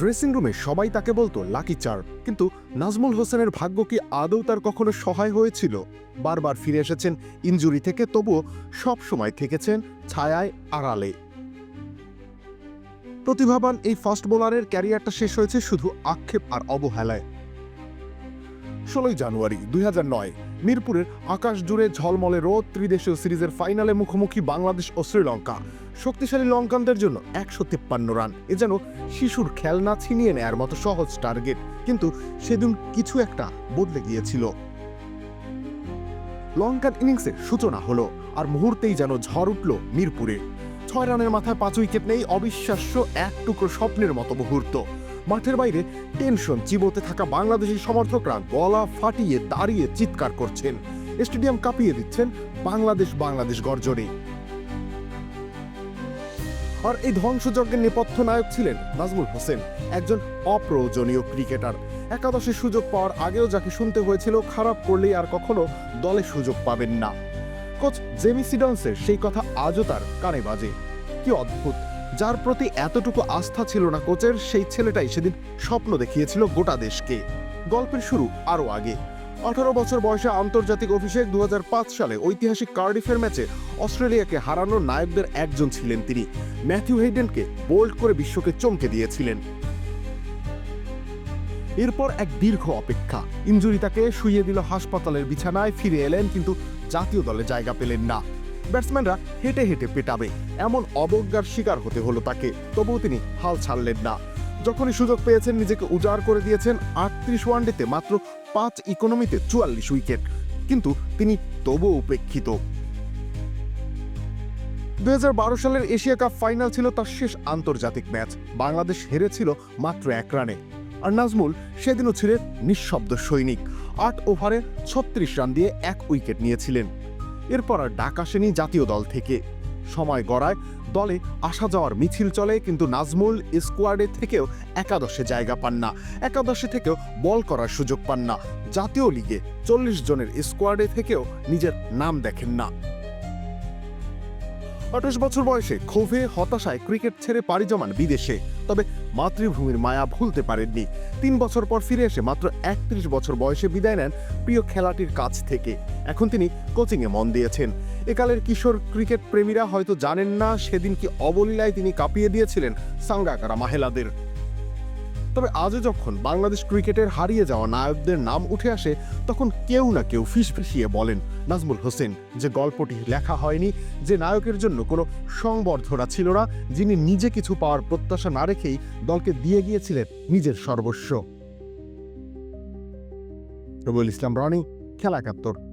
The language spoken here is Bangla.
ড্রেসিং রুমে সবাই তাকে বলতো, লাকি চার। কিন্তু নাজমুল হোসেনের ভাগ্য কি আদৌ তার কখনো সহায় হয়েছিল? বারবার ফিরে এসেছেন ইনজুরি থেকে, তবুও সব সময় থেকেছেন ছায়ায় আড়ালে। প্রতিভাবান এই ফাস্ট বোলারের ক্যারিয়ারটা শেষ হয়েছে শুধু আক্ষেপ আর অবহেলায়। ষোলোই জানুয়ারি দুই হাজার নয় মিরপুরের আকাশ জুড়ে ঝলমলে রোদ ত্রিদেশীয় সিরিজের ফাইনালে মুখোমুখি বাংলাদেশ ও শ্রীলঙ্কা। শক্তিশালী লঙ্কানদের জন্য একশো তিপ্পান্ন রান। এ যেন শিশুর খেলনা ছিনিয়ে নেয়ার মতো সহজ টার্গেট। কিন্তু সেদিন কিছু একটা বদলে গিয়েছিল। লঙ্কান ইনিংসের সূচনা হলো আর মুহূর্তেই যেন ঝড় উঠল মিরপুরে। ছয় রানের মাথায় পাঁচ উইকেট নেই, অবিশ্বাস্য এক টুকরো স্বপ্নের মতো মুহূর্ত। মাঠের বাইরে টেনশন চিবোতে থাকা বাংলাদেশি সমর্থকরা গলা ফাটিয়ে দাঁড়িয়ে চিৎকার করছেন। স্টেডিয়াম কাঁপিয়ে দিচ্ছেন বাংলাদেশ বাংলাদেশ গর্জনে। আর এই ধ্বংসযজ্ঞের নেপথ্য নায়ক ছিলেন নাজমুল হোসেন, একজন অপ্রয়োজনীয় ক্রিকেটার। একাদশে সুযোগ পাওয়ার আগেও যাকে শুনতে হয়েছিল, খারাপ করলেই আর কখনো দলে সুযোগ পাবেন না। কোচ জেমি সিডন্সের সেই কথা আজও তার কানে বাজে। কি অদ্ভুত! যার প্রতি এতটুকু আস্থা ছিল না কোচের, সেই ছেলেটাই সেদিন স্বপ্ন দেখিয়েছিল গোটা দেশকে। গল্পের শুরু আরও আগে। আঠারো বছর বয়সে আন্তর্জাতিক অভিষেক দু সালে ঐতিহাসিক কার্ডিফের ম্যাচে অস্ট্রেলিয়াকে হারানোর নায়কদের একজন ছিলেন তিনি। ম্যাথিউ হেইডেনকে বোল্ড করে বিশ্বকে চমকে দিয়েছিলেন। এরপর এক দীর্ঘ অপেক্ষা। ইঞ্জুরি তাকে শুইয়ে দিল হাসপাতালের বিছানায়, ফিরে এলেন, কিন্তু জাতীয় দলে জায়গা পেলেন না। ব্যাটসম্যানরা হেঁটে হেঁটে পেটাবে। এমন অবজ্ঞার শিকার হতে হলো তাকে, তবুও তিনি হাল ছাড়লেন না। যখনই সুযোগ পেয়েছেন, নিজেকে উজাড় করে দিয়েছেন, আটত্রিশ ওয়ানডেতে মাত্র পাঁচ ইকোনমিতে চুয়াল্লিশ উইকেট। কিন্তু তিনি তবুও উপেক্ষিত। দু হাজার বারো সালের এশিয়া কাপ ফাইনাল ছিল তার শেষ আন্তর্জাতিক ম্যাচ। বাংলাদেশ হেরেছিল মাত্র এক রানে। আর নাজমুল সেদিনও ছিলেন নিঃশব্দ সৈনিক। আট ওভারে ছত্রিশ রান দিয়ে এক উইকেট নিয়েছিলেন। এরপর আর ডাক আসেনি জাতীয় দল থেকে। সময় গড়ায় দলে আসা যাওয়ার মিছিল চলে, কিন্তু নাজমুল স্কোয়াডে থেকেও একাদশে জায়গা পান না। একাদশে থেকেও বল করার সুযোগ পান না। জাতীয় লিগে চল্লিশ জনের স্কোয়াডে থেকেও নিজের নাম দেখেন না। আঠাশ বছর বয়সে ক্ষোভে, হতাশায় ক্রিকেট ছেড়ে পাড়ি জমান বিদেশে। তবে মাতৃভূমির মায়া ভুলতে পারেননি। তিন বছর পর ফিরে এসে মাত্র একত্রিশ বছর বয়সে বিদায় নেন প্রিয় খেলাটির কাছ থেকে। এখন তিনি কোচিংয়ে মন দিয়েছেন। একালের কিশোর ক্রিকেট প্রেমীরা হয়তো জানেন না, সেদিন কি অবলীলায় তিনি কাঁপিয়ে দিয়েছিলেন সাঙ্গাকারা মাহেলাদের। তবে আজও যখন বাংলাদেশ ক্রিকেটের হারিয়ে যাওয়া নায়কদের নাম উঠে আসে, তখন কেউ না কেউ ফিসফিসিয়ে বলেন নাজমুল হোসেন। যে গল্পটি লেখা হয়নি, যে নায়কের জন্য কোনো সংবর্ধনা ছিল না, যিনি নিজে কিছু পাওয়ার প্রত্যাশা না রেখেই দলকে দিয়ে গিয়েছিলেন নিজের সর্বস্ব। রবুল ইসলাম, রনি, খেলা একাত্তর।